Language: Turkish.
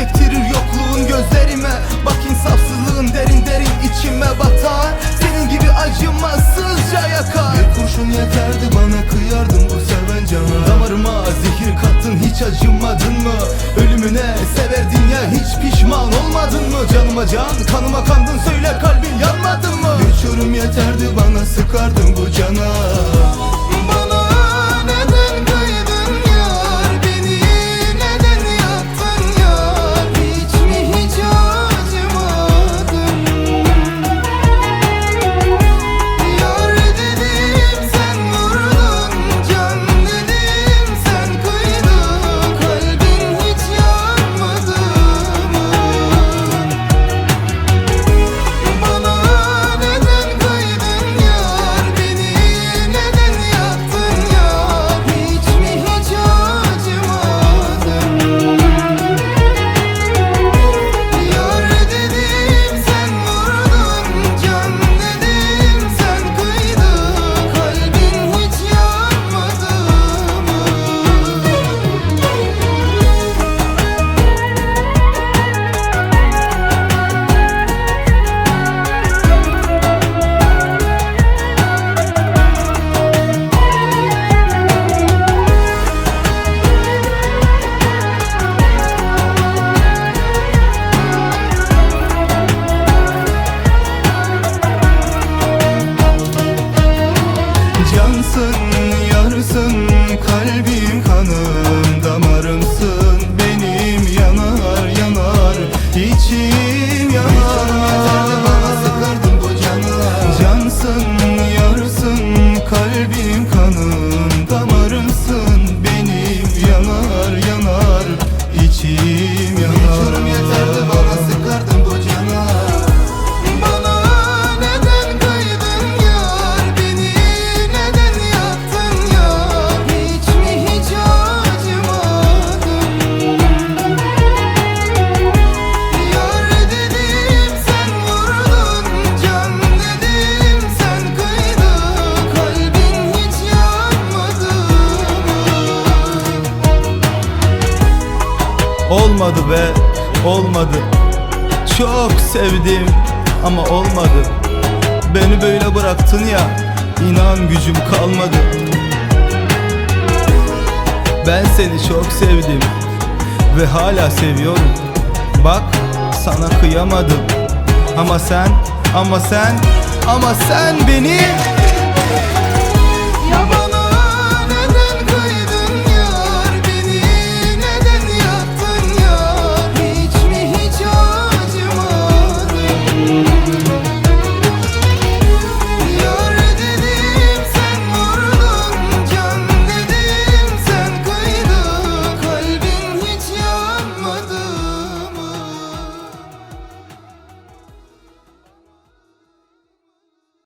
yokluğun gözlerime Bak insafsızlığın derin derin içime batar Senin gibi acımasızca yakar Bir kurşun yeterdi bana kıyardım bu seven cana Damarıma zehir kattın hiç acımadın mı? Ölümüne severdin ya hiç pişman olmadın mı? Canıma can kanıma kandın söyle kalbin Cansın, yarsın, kalbim kanım, damarımsın. Benim yanar yanar, içim yanar Olmadı be, olmadı. Çok sevdim ama olmadı. Beni böyle bıraktın ya, inan gücüm kalmadı. Ben seni çok sevdim ve hala seviyorum. Bak sana kıyamadım. Ama sen, ama sen, ama sen beni